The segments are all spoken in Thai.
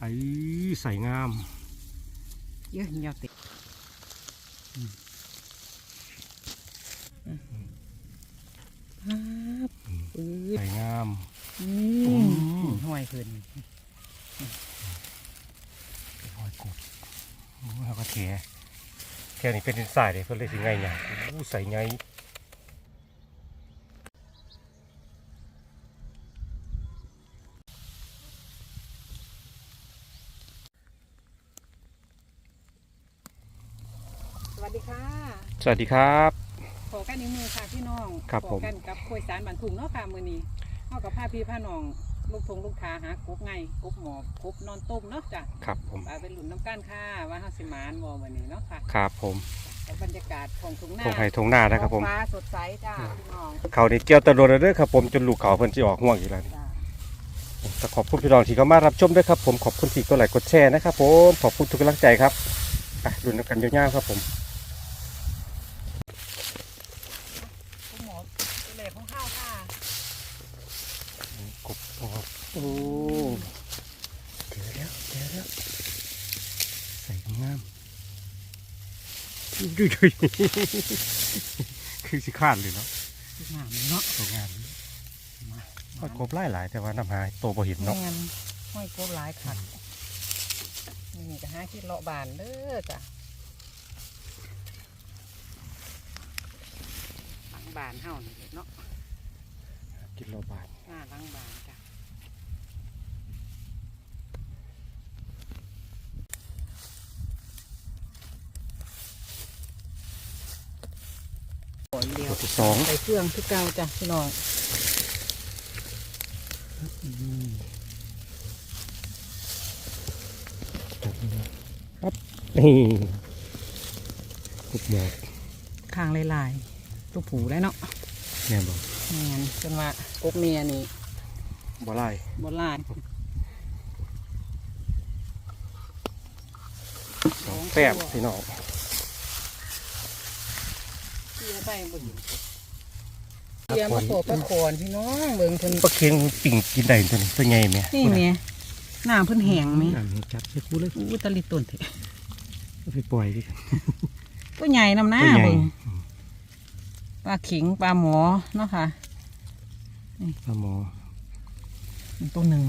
ไอ้ใส่งาม เยอะยาวติดครับปื๊ดใส่งามอืมห้อยขึ้นหอยกบโอ้แล้วก็แถแถวนี้เป็นดินสายเลยเพิ่นเลยสิไงเนี่ยโอ้ใส่ไง วัสดีค่ะ สวัสดีครับ ขอกันนิ้วมือค่ะพี่น้องครับขผอมกันกับคุยสารบันทุงเนาะค่ะมือนี้เท่ากับผ้าพี่ผ้าน้องลูกทงลูกทาหากบไงกบหมอบกบนอนต้มเนาะจ้ะครับผมเอาเป็นหลุนน้ำก้านค่ะว่าเฮาสิมานบ่วันนี้เนาะค่ะครับผมแล้วบรรยากาศของทุ่งนาทงไห้ทงหน้านะครับผมท้องฟ้าสดใสจ้าพี่น้องเขานี่เกี่ยวตะโดนแล้วเด้อครับผมจนลูกเขาเพิ่นสิออกห่วงอีกแล้วนี่จ้าแต่ขอบคุณพี่น้องที่เข้ามารับชมด้วยครับผมขอบคุณที่กดไลค์กดแชร์นะครับผมขอบคุณทุกกำลังใจครับไปดูกันยาวๆครับผม กบหมอบเป็นแหล่ของข้าวค่ะ กบโอ้เจอแล้วเจอแล้วใส่งาม ดุยดุยคือสิขาดเลยเนาะงามเนาะสวยงามหอยกบหลายหลายๆแต่ว่าน้ำหายโตบ่เห็นเนาะแม่นห้อยกบหลายขัดนี่ก็หาคิดเลาะบานเด้อจ้ะหลังบานเฮานี่เนาะกิโลบาทหน้าหลังบานจ้ะโอ้ยเดียว ตัว ที่สองใส่เครื่องคือเก่าจ้ะพี่น้องครับนี่กบหมอกข้างลายๆตัวผูได้เนาะแม่บอกแม่นจนว่ากบเมียนี่บ่ไล่โบราณสองแต้มพี่น้องเสีย ไปบ่เห็นเสียมาโผล่ปลาโขนพี่น้องเบิ่งเพิ่นปลาเค็งปิ่งกินได้ตัวนี้ตัวใหญ่ไหมนี่แม่น้ำเพิ่นแห้งแม่น้ำจับใส่คูเลยอู้ตะลิต้นเถอะเอาไปปล่อยดิตัวใหญ่นำหน้าตัวใหญ่เบิ่งปลาขิงปลาหมอเนาะค่ะปลาหมอนี่ตัวหนึ่ง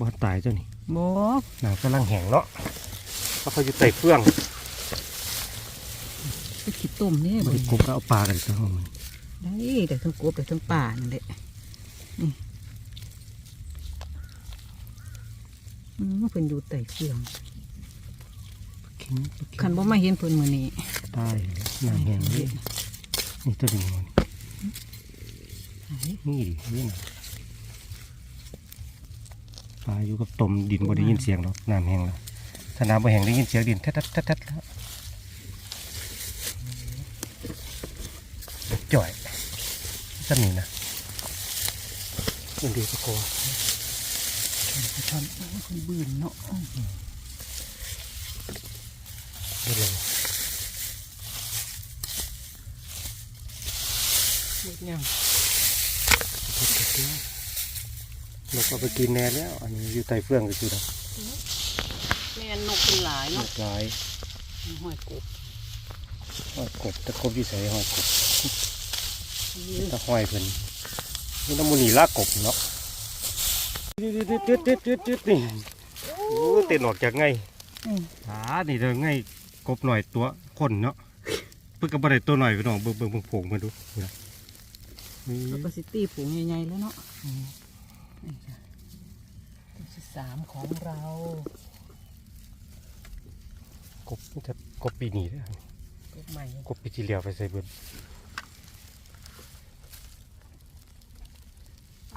บ่ตายเจ้านี่บ่น้ำกำลังแห้งเนาะแล้วเขาอยู่ใต้เฟื่องไปขี้ ตุ่มนี่บเบิ่ริงกบก็เอาปลากันตัวมันได้แต่ทั้งกบแต่ทั้งป่านั่นแหละนี่อืมเพิ่นอยู่ใต้เครื่องปลาเค็งปลาเค็งคันบ่มาเห็นเพิ่นมื้อนี้ตายน้ำแห้งเลยนี่ตัวนี้มันไหนนี่ดินี่นะปลาอยู่กับตมดินบ่ได้ยินเสียงหรอกน้ำแห้งแล้วถ้าน้ำบ่แห้งได้ยินเสียงดินแทัดๆแทัดๆแล้ว จ่อยจะนี่นะมันดีตะโกท่านคนบืนเนาะได้เลยเบิดยังเราก็ไปกินแน่แล้ว อันนี้อยู่ใต้เฟื่องก็คือเราแม่นนกเป็นหลายหเนาะลากหลายห้อยกบหอยกบตะกบอยู่ใส่หอยกบ ตะหอยเพิ่นนี่น้ำมูนีลากกบเนาะตึ๊ดตึ๊ดตึ๊ดตึ๊ดตึ๊ดนี่โอ้เต้นออกจากไงอืมอ่านี่เด้อไงกบหน่อยตัวคนเนาะเพิ่นก็บ่ได้ตัวหน่อยพี่น้องเบิ่งเบิ่งเบิ่งผงมาดูนะนี่แล้วก็สิตี้ผงใหญ่ๆแล้วเนาะนี่จ้ะตัวที่สามของเรากบมันจะกบปีนี้เด้อกบใหม่กบปีที่แล้วไปใส่เบิด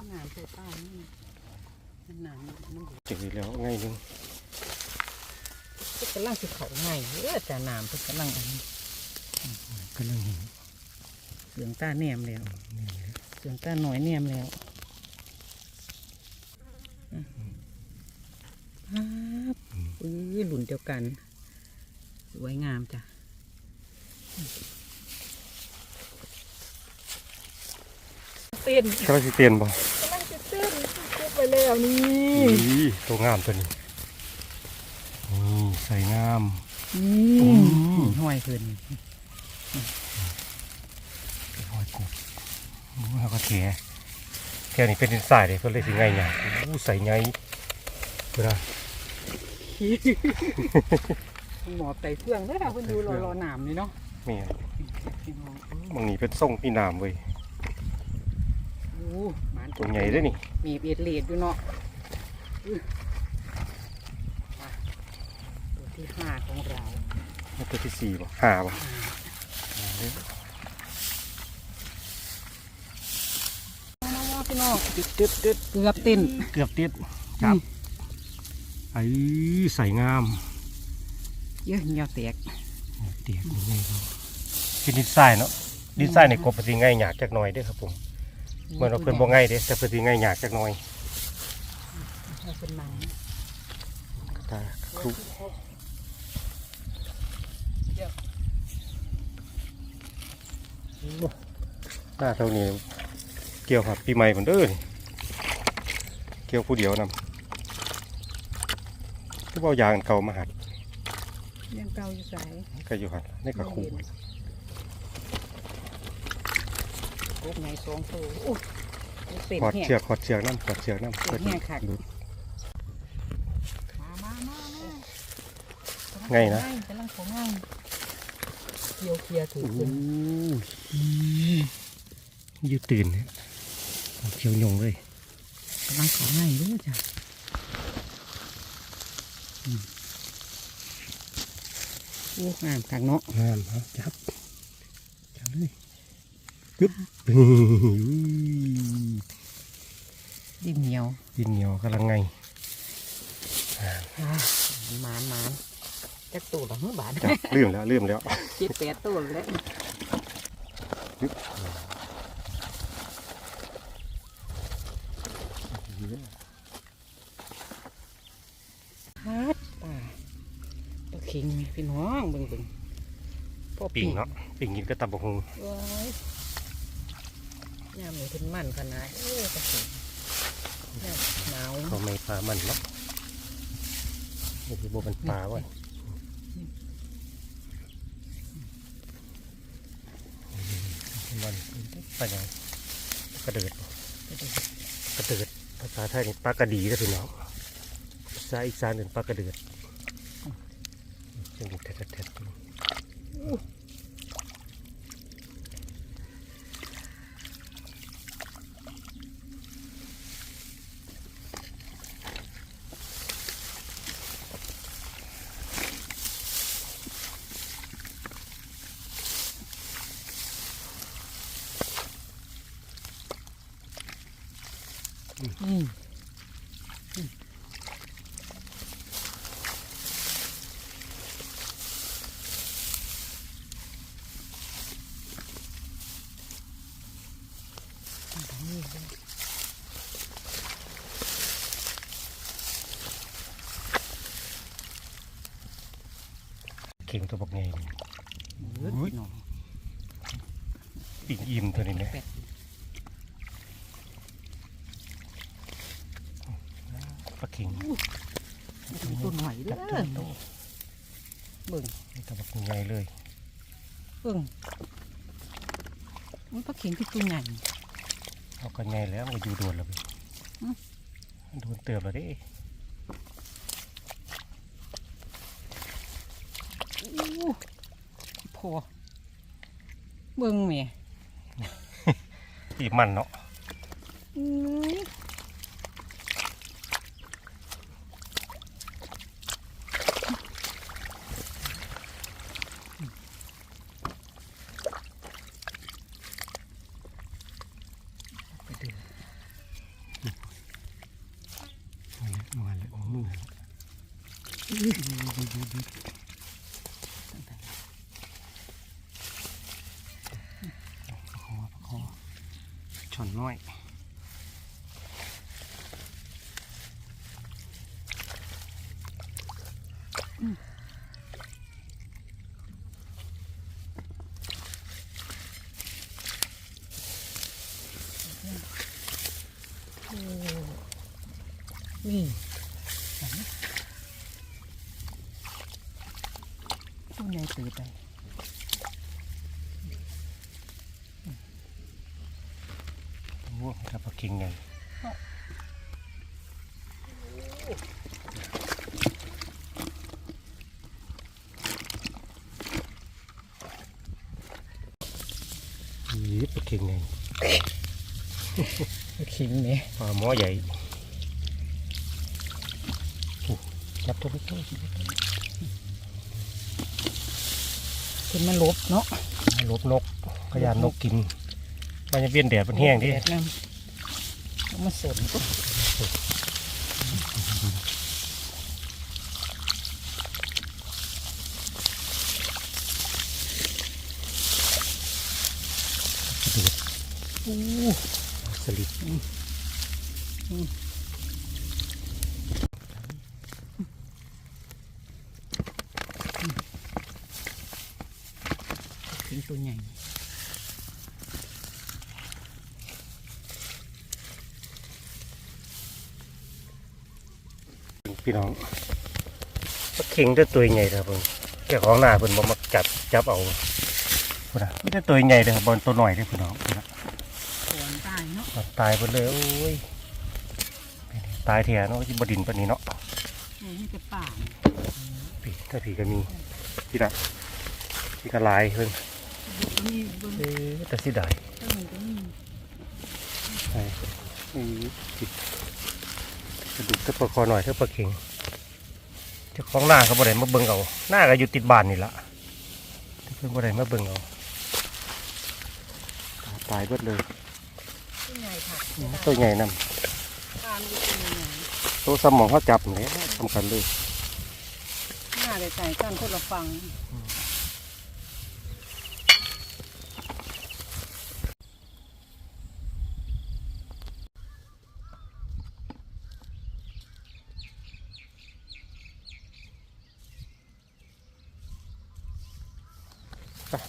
หนามตัวป้านี่มันหนามน้ำบุจังนี้แล้วไงนึงก็กำลังสิเขาไงเออแต่หนามเพิ่นกำลังอันนี้กำลังเห็นเสืองตาแนมแล้วเสืองตาหน่อยแนมแล้วอืมครับอื้อหลุนเดียวกัน สวยงามจ้ะ เต้นกำลังสิเตียนบ่กำลังจะเต้นเต้นไปแล้วนี่อีตัวงามตัวนี้ใส่งามอืมห้อยเพิ่นหอยกบแล้วก็แถแถวนี้เป็นดินทรายเลยเพิ่นเลยสิง่ายหยาอู้ใส่ไงเพิ่นนะหมอบไต่เฟืองเด้อค่ะเพิ่นอยู่รอรอน้ำนี่เนาะนี่พี่น้องบางนี้เป็นส่งพี่น้ำเว้ยโอ้ห มานตัวใหญ่เด้วยนี่ มีเอ็ดเลดอยู่เนาะอื้อมาตัวที่ห้าของเรานี่ตัวที่สี่ป่ะห้าป่ะน้องพี่น้องตึ๊ดตึ๊ดตึ๊ดเกือบตินเกือบติดจับไอ้ใส่งาม เยอะเหี่ยวแตกเตียกยังไงครับเป็นดินทรายเนาะดินทรายในกบปฏิง่ายหยากจักหน่อยเด้อครับผม เมื่อเราเพิ่นบ่ง่ายเด้แต่ปฏิง่ายหยากจักหน่อยเอาเป็นหนังตาครุหน้าเท่านี้เกี่ยวครับปีใหม่ผมเด้อนี่เกี่ยวผู้เดียวนำที่เอายางเก่ามาหัดยังเก่าอยู่ใสก็อยู่หัดนี่ก็คู่ กบไงสองตัวโอ้ยเป็นขอดแห้ง เชือกขอดเชือกน้ำขอดเชือกน้ำเป็นแห้งคักดูด มามามามาไงนะ กำลังของง่ายเกี่ยวเคลียร์ถูกโอ้คนยยืดตื่นเนี่ยเอาเขียวหยงเลยกำลังของง่ายเด้อจ้ะอืมโอ้งามคักเนาะ งามครับจับจับเลย กึ๊บดินเหนียว ดินเหนียวกำลังไงอ่าหมานหมานจักตูดหรอเฮ้อบาทจับเลื่อมแล้วเลื่อมแล้วเจ็ดแปดตัวแล้วฮัดป่าปลาเข็งไหมพี่น้องเบิ่งเบิ่งพ่อปิ่งเนาะปิ่งกินก็ตับบกฮงว้า ยยามนี้เป็นมันขนาดเอ้ยปลาเข็งยามหนาวเขาไม่ปลามันเนาะนี่คือโบเป็นปลาว่ะมันปลาอย่างกระเดิดบ่กระเดิดภาษาไทยนี่ปลากระดีก็คือเนาะภาษาอีสานเป็นปลากระเดิดยังอยู่แท้ๆ เข่งตัวบักไงนี่อุ้ยพี่น้องปิ่งอิ่มตัวนี้เนี่ยแปด ปลาเข่งตัวหน่อยเด้จับอตัวโตเบิ่งนี่ตัวบักไงเลยเบิ่งมันปลาเข็งคือตัวใหญ่เอากันไงแล้วมันก็อยู่โดนแล้วไปอืมโดนเติบแล้วเด้อู้พอเบิ่งแหม่ปีมันเนาะ อืมไปดู มาแล้วมาแล้วมือ ประคอประคอช่อนน้อย ตัวใหญ่ตื่นไปโอ้ถ้าปลาเค็งไงยี่ปลาเค็งไงขิงเนี่ยปลาหม้อใหญ่โอ้จับตัวไปตัว เป็นมันลบเนาะลบนกกระยานนกกิน มันจะเวียนแดดมันแห้งดิแดดนำเอามาสนปุ๊บอู้สลิด ตัวใหญ่พี่น้องปลาเค็งได้ตัวใหญ่ครับผมเจ้าของหน้าเพิ่นบ่มาจับจับเอาพุ่นน่ะไม่ได้ตัวใหญ่เลยครับบอลตัวหน่อยเด้อพี่น้องพุ่นน่ะขวนตายเนาะมันตายไปเลยโอ้ยตายเถียเนาะที่บดินปานนี้เนาะนี่ให้จะป่าพี่ถ้าพี่ก็มีพี่นะพี่ก็หลายเพิ่น นี่บนเอ๊ะแต่สิได้ต้นมันก็มีใช่อือจิกกระดูกตะปะคอหน่อยเท่าปลาเข็งเจ้าของหน้าเขาบ่ได้มาเบิ่งเอาหน้าก็อยู่ติดบ้านนี่ล่ะแต่เพิ่นบ่ได้มาเบิ่งเอาตายเบิดเลยตัวใหญ่ค่ะตัวใหญ่นำตามอยู่ตัวใหญ่ตัวสมองเขาจับนี่สำคัญเลยหน้าได้ใจกันคนละฟังอะ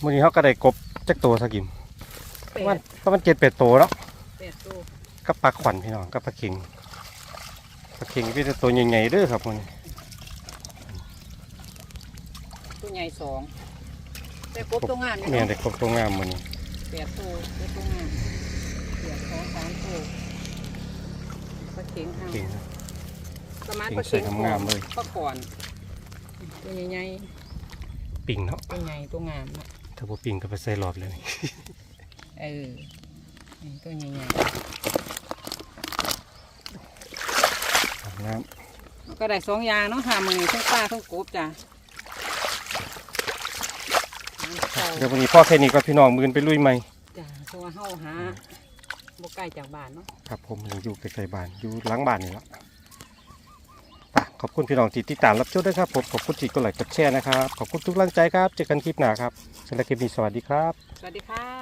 มื้อนี้เขาก็ได้กบจักตัวสักกิมเป็มันดประมาณ7-8ตัวเนาะเป็ดตัวกับปลาขวัญพี่น้องกับปลาเข็งปลาเข็งพี่จะตัวใหญ่ๆเด้อครับมันตัวใหญ่สองแต่กบตัวงานเนี่ยเด็กกบตัวงามมันนี่เป็ดตัวเป็ดตัวงานเป็ดสองสามตัวปลาเข็งห้าเข็ง ประมาณเข็งปลาใส่เข็งงามๆเลย ปลาก่อนตัวใหญ่ ปิ่งเนาะๆตัวใหญ่ตัวงามเนาะถ้าบ่ปิ่งก็ไปใส่หลอดเลยเออนี่ตัวใหญ่อาบน้ๆก็ได้สองอย่างเนาะค่ะมือนี้ทั้งปลาทั้งกบจ้ะำเดี๋ยววันนี้พ่อแค่นี้ก็พี่น้องมือนไปลุยใหม่จ้ะเพราะว่าเฮาหาบ่ไกลจากบ้านเนาะครับผมอยู่ใกล้ๆบ้านอยู่หลังบ้านนี่ละไป ขอบคุณพี่น้องที่ติดตามรับชมด้วยครับผมขอบคุณที่กดไลค์กดแชร์นะครับ ขอบคุณทุกกำลังใจครับ เจอกันคลิปหน้าครับสำหรับคลิปนี้สวัสดีครับ สวัสดีค่ะ